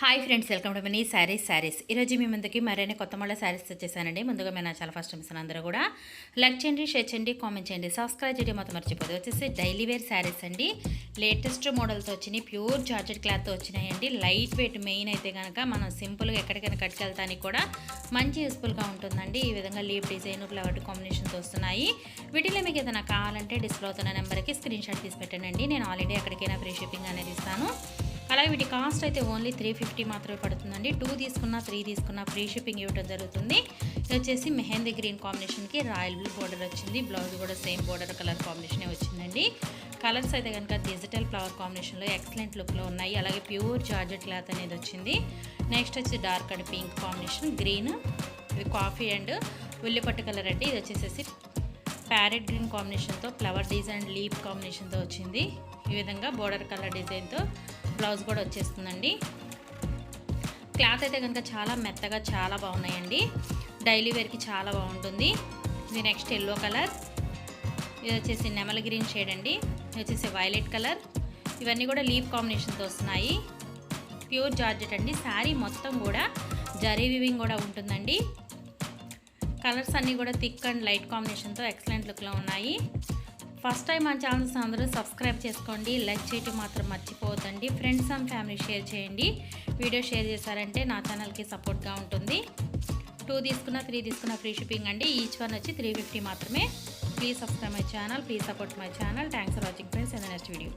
Hi friends welcome to Mani saris saris ఈరోజు మీ ముందుకి మరైనా కొత్త మళ్ళీ శారీస్ వచ్చేసానండి ముందుగా మేము నా చాలా ఫస్ట్ మిషన్ అందరూ కూడా లైక్ చేయండి షేర్ చేయండి కామెంట్ చేయండి సబ్స్క్రైబ్ చేయడం మొత్తం మర్చిపోదు వచ్చేసి డైలీ వేర్ శారీస్ అండి. లేటెస్ట్ మోడల్తో వచ్చినాయి ప్యూర్ జార్జెట్ క్లాత్తో వచ్చినాయండి. లైట్ వెయిట్ మెయిన్ అయితే కనుక మనం సింపుల్గా ఎక్కడికైనా కట్టుకెళ్తానికి కూడా మంచి యూస్ఫుల్గా ఉంటుందండి. ఈ విధంగా లీప్ డిజైన్ ఫ్లవర్ కాంబినేషన్తో వస్తున్నాయి. వీటిలో మీకు ఏదైనా కావాలంటే డిస్ప్లే అవుతున్న నెంబర్కి స్క్రీన్ షాట్ తీసి పెట్టండి. నేను ఆల్రెడీ ఎక్కడికైనా ఫ్రీ షిప్పింగ్ అనేది ఇస్తాను. అలాగే వీటి కాస్ట్ అయితే ఓన్లీ త్రీ ఫిఫ్టీ మాత్రమే పడుతుందండి. టూ తీసుకున్నా త్రీ తీసుకున్నా ఫ్రీ షిప్పింగ్ ఇవ్వడం జరుగుతుంది. ఇది వచ్చేసి మెహందీ గ్రీన్ కాంబినేషన్కి రాయల్ బ్లూ బోర్డర్ వచ్చింది. బ్లౌజ్ కూడా సేమ్ బోర్డర్ కలర్ కాంబినేషనే వచ్చిందండి. కలర్స్ అయితే కనుక డిజిటల్ ఫ్లవర్ కాంబినేషన్లో ఎక్సలెంట్ లుక్లో ఉన్నాయి. అలాగే ప్యూర్ జార్జెట్ క్లాత్ అనేది వచ్చింది. నెక్స్ట్ వచ్చి dark and pink combination. Green ఇది కాఫీ అండ్ ఉల్లిపట్టు కలర్ అండి. ఇది వచ్చేసేసి ప్యారెట్ గ్రీన్ కాంబినేషన్తో ఫ్లవర్ డిజైన్ లీప్ కాంబినేషన్తో వచ్చింది. ఈ విధంగా బోర్డర్ కలర్ డిజైన్తో బ్లౌజ్ కూడా వచ్చేస్తుందండి. క్లాత్ అయితే కనుక చాలా మెత్తగా చాలా బాగున్నాయండి. డైలీ వేర్కి చాలా బాగుంటుంది. ఇది నెక్స్ట్ ఎల్లో కలర్. ఇది వచ్చేసి నెమల గ్రీన్ షేడ్ అండి. ఇది వచ్చేసి వైలెట్ కలర్. ఇవన్నీ కూడా లీఫ్ కాంబినేషన్తో వస్తున్నాయి. ప్యూర్ జార్జెట్ అండి. శారీ మొత్తం కూడా జరీ వివింగ్ కూడా ఉంటుందండి. కలర్స్ అన్నీ కూడా థిక్ అండ్ లైట్ కాంబినేషన్తో ఎక్సలెంట్ లుక్లో ఉన్నాయి. ఫస్ట్ టైం మన ఛానల్స్ అందరూ సబ్స్క్రైబ్ చేసుకోండి లైక్ చేయటం మాత్రం మర్చిపోవద్దండి. ఫ్రెండ్స్ అండ్ ఫ్యామిలీ షేర్ చేయండి. వీడియో షేర్ చేశారంటే నా ఛానల్కి సపోర్ట్గా ఉంటుంది. టూ తీసుకున్న త్రీ తీసుకున్న ఫ్రీ షిప్పింగ్ అండి. ఈచ్ వన్ వచ్చి త్రీ ఫిఫ్టీ మాత్రమే. Please subscribe my channel please support my channel. Thanks for watching friends. In next video.